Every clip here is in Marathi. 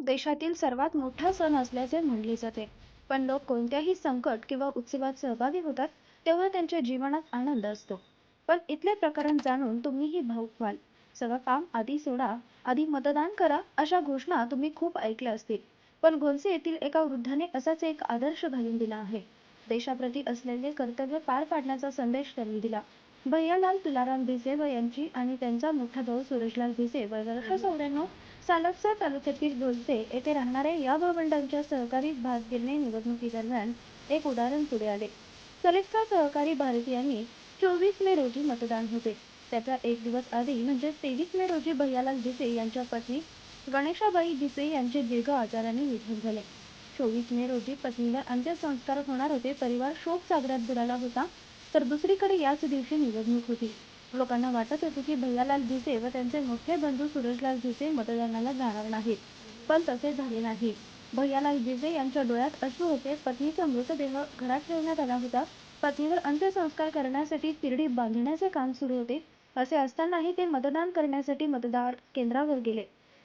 देशातील सर्वात मोठा सण असल्याचे म्हणले जाते. पण लोक कोणत्याही संकट किंवा उत्सवात सहभागी होतात तेव्हा त्यांच्या जीवनात आनंद असतो. पण इथले प्रकरण जाणून तुम्हीही भावुक व्हाल. सगळं काम आधी सोडा आधी मतदान करा अशा घोषणा तुम्ही खूप ऐकल्या असतील. पण घोलसे येथील एका वृद्धाने असाच एक आदर्श घालून दिला आहे. देशाप्रती असलेले कर्तव्य पार पाडण्याचा संदेश त्यांनी दिला. भैयालाल तुलाराम भिसे व यांची आणि त्यांचा मोठा भाऊ सुरेशलाल भिसे वय वर्ष चौऱ्याण्णव सालपसा तालुक्यातील घोलसे येथे राहणाऱ्या या भावंडांच्या सहकारी भाग गिरणे निवडणुकीदरम्यान एक उदाहरण पुढे आले. सलेक्सा सहकारी भारतीयांनी चोवीस मे रोजी मतदान होते. त्याचा एक दिवस आधी म्हणजे तेवीस मे रोजी भैयालाल भिसे यांच्या पत्नी गणेशाबाई भिसे यांचे दीर्घ आजाराने निधन झाले. चोवीस मे रोजी पत्नीला अंत्यसंस्कार होणार होते. परिवार शोक सागरात बुडाला होता. तर दुसरीकडे याच दिवशी निवडणूक होती. लोकांना वाटत होते की भैयालाल भिसे व त्यांचे मोठे बंधू सूरजलाल भिसे मतदानाला जाणार नाहीत. पण तसे झाले नाही. भैयालाल भिसे यांच्या डोळ्यात अश्रू होते. पत्नीचा मृतदेह घरात ठेवण्यात आला होता. पत्नीवर अंत्यसंस्कार करण्यासाठी तिरडी बांधण्याचे काम सुरू होते. असे असतानाही ते मतदान करण्यासाठी मतदार केंद्रावर गेले.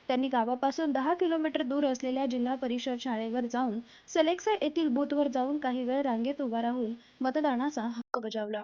त्यांनी गावापासून दहा किलोमीटर दूर असलेल्या जिल्हा परिषद शाळेवर जाऊन सलेक्सा येथील बूथवर जाऊन काही वेळ रांगेत उभा राहून मतदानाचा हक्क बजावला.